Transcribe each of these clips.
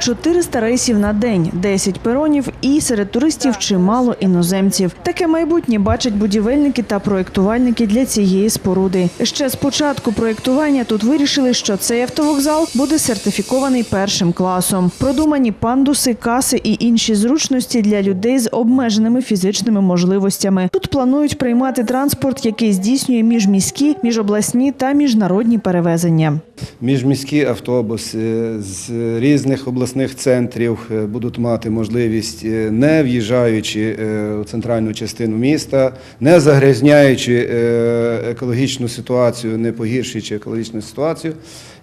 400 рейсів на день, 10 перонів і серед туристів чимало іноземців. Таке майбутнє бачать будівельники та проєктувальники для цієї споруди. Ще з початку проєктування тут вирішили, що цей автовокзал буде сертифікований першим класом. Продумані пандуси, каси і інші зручності для людей з обмеженими фізичними можливостями. Тут планують приймати транспорт, який здійснює міжміські, міжобласні та міжнародні перевезення. Міжміські автобуси з різних обласних центрів е, будуть мати можливість, е, не в'їжджаючи е, у центральну частину міста, не загрязняючи е, екологічну ситуацію, не погіршуючи екологічну ситуацію.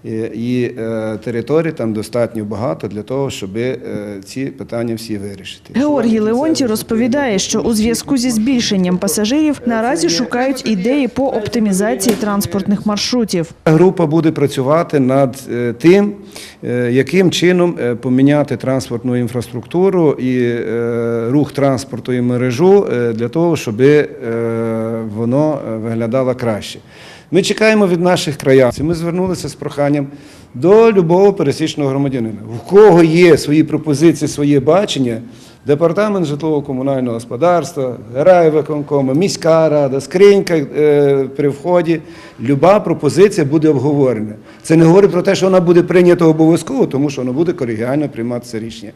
Е, І е, територій там достатньо багато для того, щоб е, ці питання всі вирішити. Георгій Леонтій розповідає, що у зв'язку зі збільшенням пасажирів наразі шукають ідеї по оптимізації транспортних маршрутів. Група буде працювати над е, тим, е, яким чином е, поміняти транспортну інфраструктуру і е, рух транспорту і мережу е, для того, щоб е, воно виглядало краще. Ми чекаємо від наших краянців. Ми звернулися з проханням до любого пересічного громадянина. В кого є свої пропозиції, своє бачення, департамент житлово-комунального господарства, райвиконкому, міська рада, скринька е, при вході. Люба пропозиція буде обговорена. Це не говорить про те, що вона буде прийнята обов'язково, тому що вона буде колегіально прийматися рішення.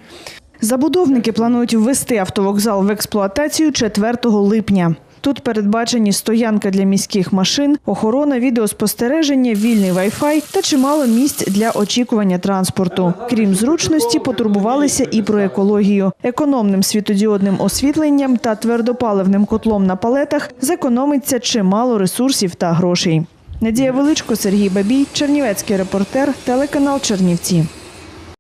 Забудовники планують ввести автовокзал в експлуатацію 4 липня. Тут передбачені стоянка для міських машин, охорона, відеоспостереження, вільний вай-фай та чимало місць для очікування транспорту. Крім зручності, потурбувалися і про екологію. Економним світодіодним освітленням та твердопаливним котлом на палетах зекономиться чимало ресурсів та грошей. Надія Величко, Сергій Бабій, Чернівецький репортер, телеканал Чернівці.